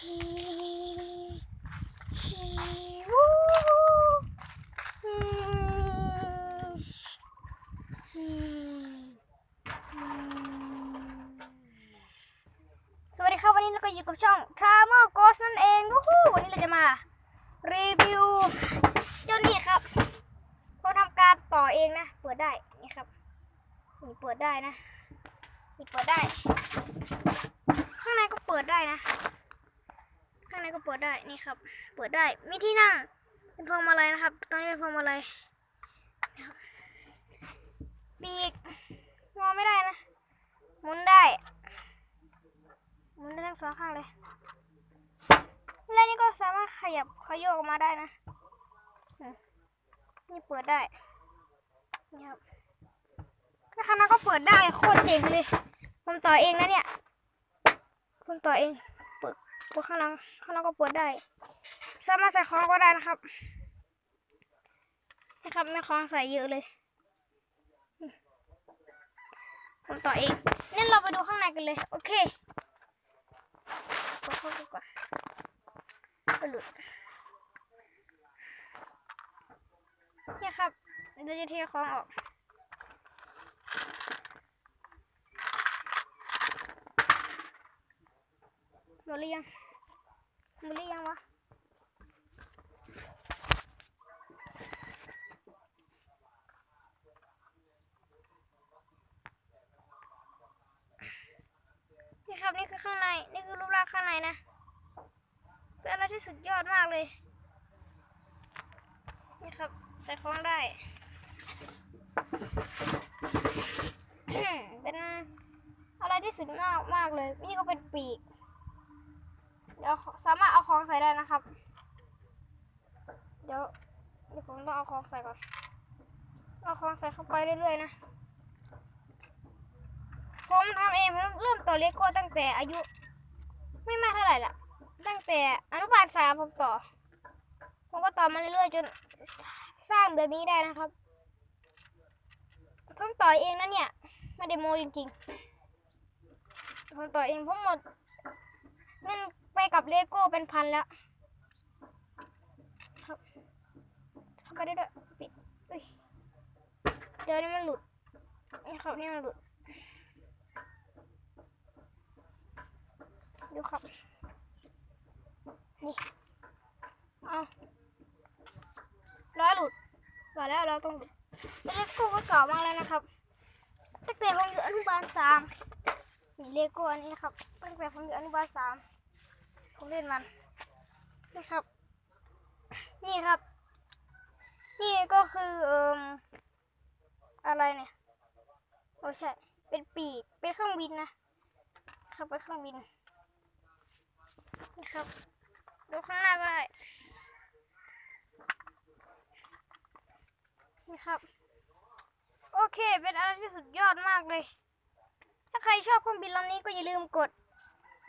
สวัสดีครับ วันนี้เราก็อยู่กับช่อง Travel Ghost นั่นเองวู้ฮู้วันนี้เราจะมา รีวิวจนนี่ครับเราทำการต่อเองนะ เปิดได้นี่ครับนี่เปิดได้นะนี่เปิดได้ ข้างในก็เปิดได้นะางในก็เปิดได้นี่ครับ เปิดได้มีที่นั่งเป็นพวงมาลัยนะครับตอนนี้เป็นพวงมาลัยนะครับปีกมองไม่ได้นะหมุนได้หมุนได้ทั้งสองข้างเลยและนี่ก็สามารถขยับขยโยกออกมาได้นะนี่เปิดได้นี่ครับแล้วข้างหน้าก็เปิดได้โคตรเจ๋งเลยผมต่อเองนะเนี่ยผมต่อเอง ปิดข้างหลังข้างหน้าก็ปิดได้ สามารถใส่ของก็ได้นะครับนี่ครับไม่ของใส่เยอะเลย ผมต่อเองงั้นเราไปดูข้างในกันเลย โอเคกดเข้าไปก่อนก็หลุดเนี่ยครับเราจะเทของออก มดหรือยังหมดหรือยังวะนี่ครับนี่คือข้างใน นี่คือรูปร่างข้างในนะ เป็นอะไรที่สุดยอดมากเลย นี่ครับ ใส่ของได้ เป็นอะไรที่สุดมากมากเลย นี่ก็เป็นปีก เดี๋ยวสามารถเอาของใส่ได้นะครับ เดี๋ยวเดี๋ยวผมต้องเอาของใส่ก่อน เอาของใส่เข้าไปเรื่อยๆนะ ผมทำเองผมเริ่มต่อเลโก้ตั้งแต่อายุ ไม่มากเท่าไหร่ละตั้งแต่อนุบาลสามผมต่อ ผมก็ต่อมาเรื่อยๆจนสร้างแบบนี้ได้นะครับ ผมต่อเองนะเนี่ย ไม่ได้โมจริงๆผมต่อเองผมหมดเงิน ไปกับเลโก้เป็นพันแล้วเข้าไปได้ด้วยปิดเดี๋ยวนี้มันหลุดนี่ครับนี่มันหลุดดูครับ นี่เอาล้อยหลุดล้อแล้วเราต้องหลุดเลโก้ก็เก่ามากแล้วนะครับตั้งแต่ผมอยู่อนุบาลสามนี่เลโก้อันนี้นะครับตั้งแต่ผมอยู่อนุบาลสาม ผมเล่นมันนี่ครับ นี่ครับ นี่ก็คือเอ่มอะไรเนี่ยโอ้ใช่เป็นปีกเป็นเครื่องบินนะครับเป็นเครื่องบินนะครับดูข้างหน้าก็ได้นี่ครับ โอเค เป็นอะไรที่สุดยอดมากเลย ถ้าใครชอบเครื่องบินลำนี้ก็อย่าลืมกด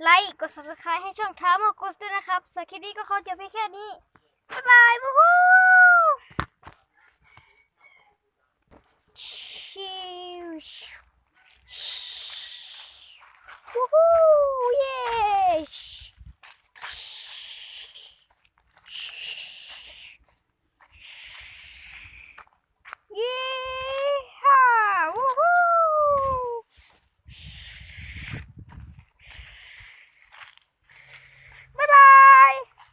ไลค์ กด subscribe ให้ช่องท้ามอกุสด้วยนะครับสำหรับคลิปนี้ก็ขอจบเพียงแค่นี้ บ๊ายบายบูฮูชิว